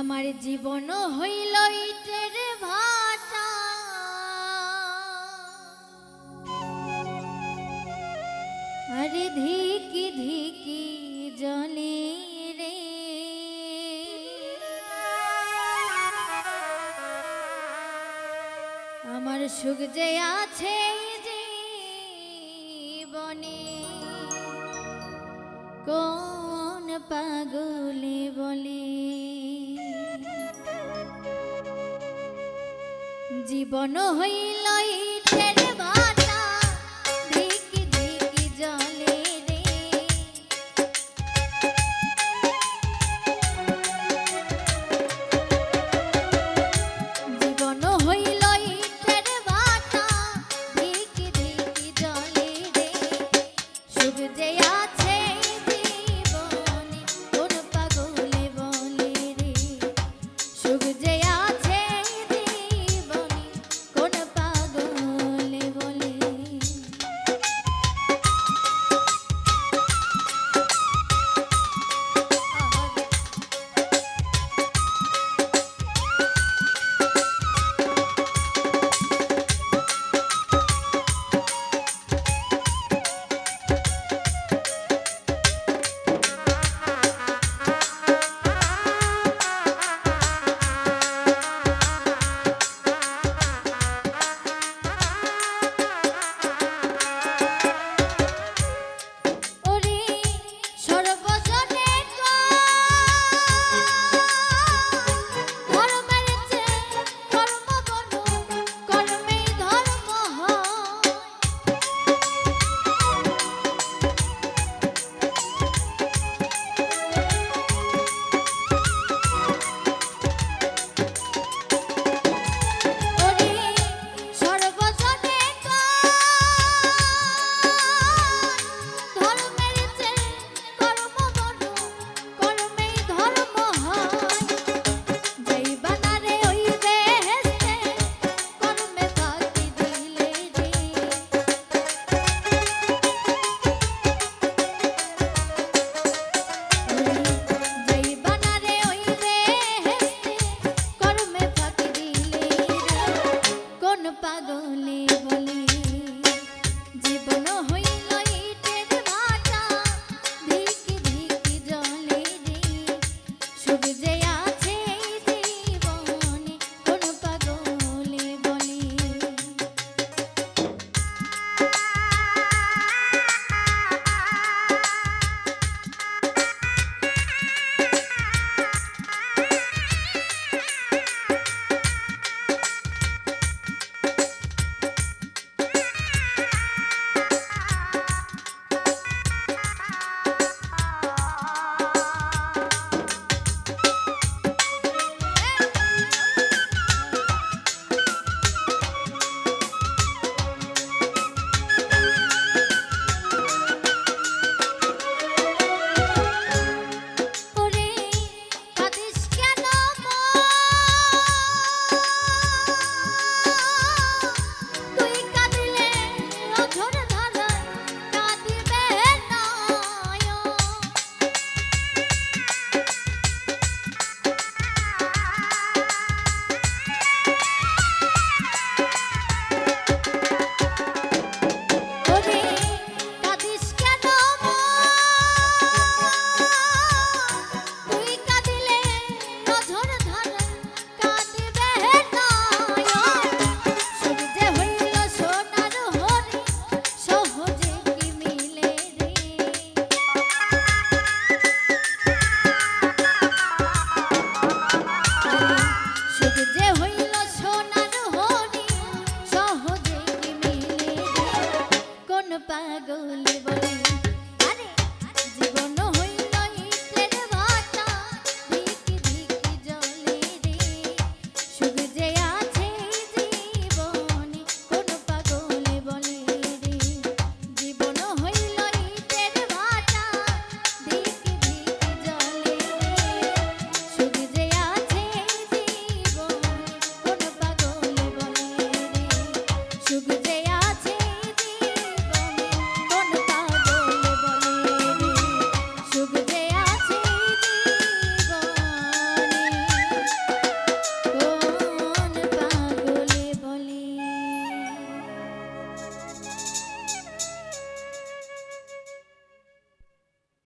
আমার জীবন হইল ইটের ভাটা। আরে ধিকি ধিকি জলে রে। আমার সুখ যে আছে জীবনে, কোন পাগলে বলে। জীবন হইল পাগল বলে।